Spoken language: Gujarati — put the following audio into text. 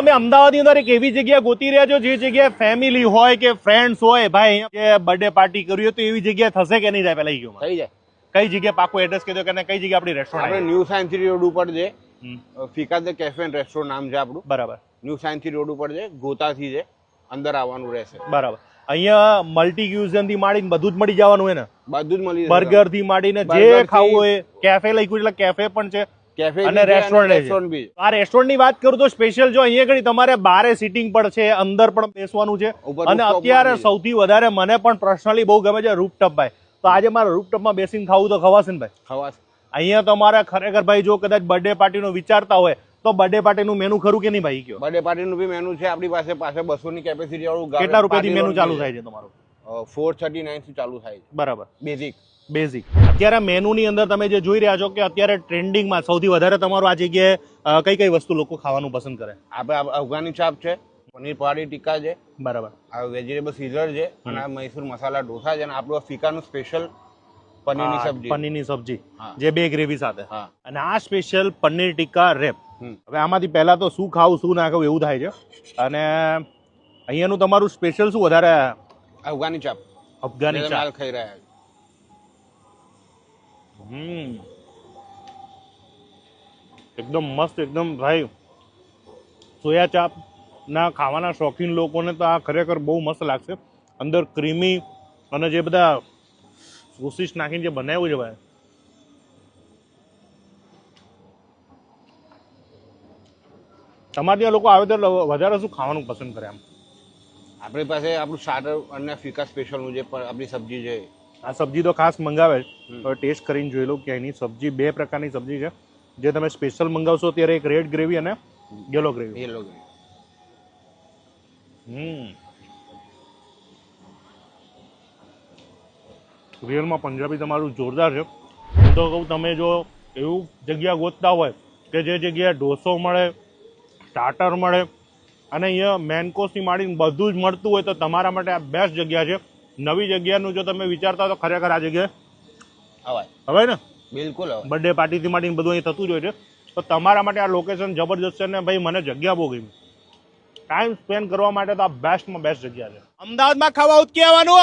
તમે અમદાવાદની અંદર એક એવી જગ્યા ગોતી રહ્યા છો જે જગ્યાએ ફેમિલી હોય કે ફ્રેન્ડ્સ હોય ભાઈ કે બર્થડે પાર્ટી કરવી હોય તો એવી જગ્યા થશે કે નહીં થાય પેલા થઈ જાય. કઈ જગ્યા પાકું એડ્રેસ કહી દો કે કઈ જગ્યા આપણી આપણે ન્યૂ સાયન્સ રોડ ઉપર છે. Fika the cafe and restaurant નામ છે આપણું. બરાબર. ન્યૂ સાયન્સ રોડ ઉપર છે. ગોતાથી છે. અંદર આવવાનું રહેશે. બરાબર. અહીંયા મલ્ટી ક્યુઝનથી માંડીને બધું જ મળી જવાનું હોય ને? બધું જ મળી બર્ગરથી માંડીને જે ખાવું હોય કેફે લખ્યું એટલે કેફે પણ છે. કેફે અને રેસ્ટોરન્ટ બી. આ રેસ્ટોરન્ટની વાત કરું તો સ્પેશિયલ જો અહીંયા આગળ તમારે બારે સિટિંગ પણ છે અંદર પણ બેસવાનું છે. અને અત્યારે માં બી. છે. સૌથી વધારે મને પણ પર્સનલી બહુ ગમે છે રૂપટપ ભાઈ. તો આજે મારે રૂપટોપમાં બેસીને ખાવું તો ખવાશે ને ભાઈ? ખવાશ. અહીંયા તમારે ખરેખર ભાઈ જો કદાચ બર્થડે પાર્ટીનો વિચારતા હોય તો બર્થડે પાર્ટીનું મેનુ ખરું કે નહીં ભાઈ કયો? બર્થડે પાર્ટીનું બી મેનુ છે આપણી પાસે પાસે બસો ની કેપેસિટી વાળું કેટલા રૂપિયાથી મેનુ ચાલુ થાય છે તમારું? ફોર થર્ટી નાઇનથી ચાલુ થાય છે. બરાબર. બેઝિક બેઝિક અત્યારે મેનુની અંદર તમે જે જોઈ રહ્યા છો કે અત્યારે ટ્રેન્ડિંગમાં સૌથી વધારે તમારું આ જગ્યાએ કઈ કઈ વસ્તુ લોકો ખાવાનું પસંદ કરે? આપણે અફઘાની ચાપ છે પનીર પહાડી ટીકા છે. બરાબર. આ વેજીટેબલ સીઝર છે અને આ મૈસૂર મસાલા ઢોસા છે અને આપણું ફીકાનું સ્પેશિયલ પનીરની સબ્જી. પનીરની સબ્જી જે બે ગ્રેવી સાથે. હા. અને આ સ્પેશિયલ પનીર ટીકા રેપ. હવે આમાંથી પહેલા તો શું ખાવું શું ના ખાવું એવું થાય છે. અને અહીંયાનું તમારું સ્પેશિયલ શું વધારે? અફઘાની ચાપ અફઘાની જે તમે ચા હાલ ખાઈ રહ્યા છો. હમ. એકદમ મસ્ત, એકદમ ભાઈ, સોયા ચાપ ના ખાવાના શોખીન લોકોને તો આ ખરેખર બહુ મસ્ત લાગશે. અંદર ક્રીમી અને જે બધા સોસીસ નાખીને જે બનાવ્યું છે ભાઈ. તમારે ત્યાં લોકો આવે તો વધારે શું ખાવાનું પસંદ કરે એમ? આપણી પાસે આપણું સ્ટાર્ટર અને ફિકા સ્પેશિયલનું જે પણ આપણી સબ્જી છે આ સબ્જી તો ખાસ મંગાવે જ હવે ટેસ્ટ કરીને જોઈ લો કે એની સબ્જી બે પ્રકારની સબ્જી છે. જે તમે સ્પેશિયલ મંગાવશો ત્યારે એક રેડ ગ્રેવી અને યલો ગ્રેવી યલો ગ્રેવી હમ. રિયલમાં પંજાબી તમારું જોરદાર છે. હું તો કહું તમે જો એવું જગ્યા ગોતતા હોય કે જે જગ્યાએ ઢોસો મળે સ્ટાર્ટર મળે અને અહીંયા મેન કોર્સની માંડીને બધું જ મળતું હોય તો તમારા માટે આ બેસ્ટ જગ્યા છે. નવી જગ્યાનું જો તમે વિચારતા તો ખરેખર આ જગ્યાએ અવાય હવે ને? બિલકુલ હવે બર્થડે પાર્ટીથી માંડીને બધું અહીં થતું જ હોય છે. તો તમારા માટે આ લોકેશન જબરજસ્ત છે ને ભાઈ મને જગ્યા બહુ ગમી. ટાઈમ સ્પેન્ડ કરવા માટે તો આ બેસ્ટમાં બેસ્ટ જગ્યા છે. અમદાવાદમાં ખાવા ઉતકી આવવાનું